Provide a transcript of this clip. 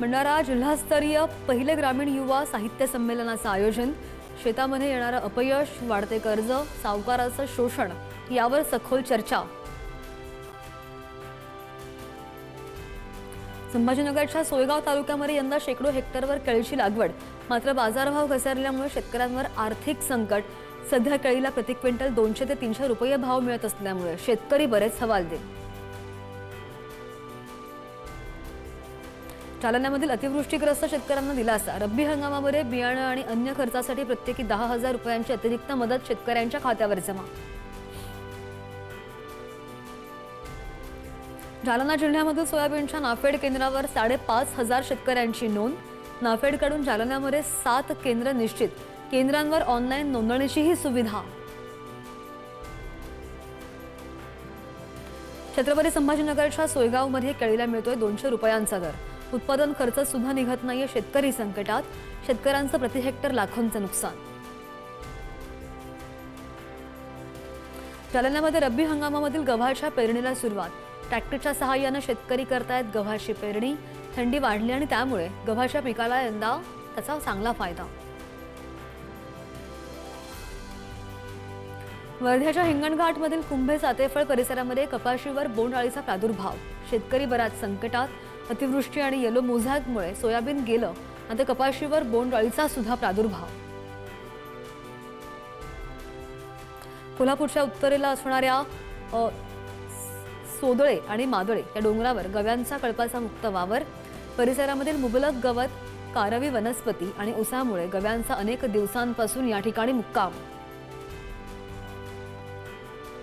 भंडारा जिल्हास्तरीय पहिले ग्रामीण युवा साहित्य संमेलनाचं आयोजन. शेतामध्ये येणारं अपयश वाढते कर्ज सावकाराचं शोषण यावर सखोल चर्चा. संभाजीनगरच्या सोयगाव तालुक्यामध्ये यंदा शेकडो हेक्टरवर केळीची लागवड. मात्र बाजारभाव घसरल्यामुळे शेतकऱ्यांवर आर्थिक संकट. सध्या केळीला प्रति क्विंटल दोनशे ते तीनशे रुपये भाव मिळत असल्यामुळे शेतकरी बरेच हवालदिल. जालन्यामधील अतिवृष्टीग्रस्त शेतकऱ्यांना दिलासा. रब्बी हंगामामध्ये बियाणं आणि अन्य खर्चासाठी प्रत्येकी दहा हजार रुपयांची अतिरिक्त मदत शेतकऱ्यांच्या खात्यावर जमा. जालना जिल्ह्यामधील सोयाबीनच्या नाफेड केंद्रावर साडेपाच हजार शेतकऱ्यांची नोंद. नाफेडकडून जालन्यामध्ये सात केंद्र निश्चित. केंद्रांवर ऑनलाईन नोंदणीचीही सुविधा. छत्रपती संभाजीनगरच्या सोयगावमध्ये केळीला मिळतोय दोनशे रुपयांचा दर. उत्पादन खर्च सुद्धा निघत नाहीये शेतकरी संकटात. शेतकऱ्यांचं प्रति हेक्टर लाखोंचं नुकसान. जालन्यामध्ये रब्बी हंगामामधील गव्हाच्या पेरणीला सुरुवात. ट्रॅक्टरच्या सहाय्यानं शेतकरी करतायत गव्हाची पेरणी. थंडी वाढली आणि त्यामुळे गव्हाच्या पिकाला यंदा त्याचा चांगला फायदा. वर्ध्याच्या हिंगणघाटमधील कुंभे सातेफळ परिसरामध्ये कपाशीवर बोंडअळीचा प्रादुर्भाव. शेतकरी बराच संकटात. अतिवृष्टी आणि येलो मोझॅकमुळे सोयाबीन गेलं आता कपाशीवर बोंडअळीचा सुद्धा प्रादुर्भाव. कोल्हापूरच्या उत्तरेला असणाऱ्या सोदळे आणि मादळे या डोंगरावर गव्यांचा कळपाचा मुक्त वावर परिसरामधील मुबलक गवत कारवी वनस्पती आणि उसामुळे गव्यांचा अनेक दिवसांपासून या ठिकाणी मुक्काम.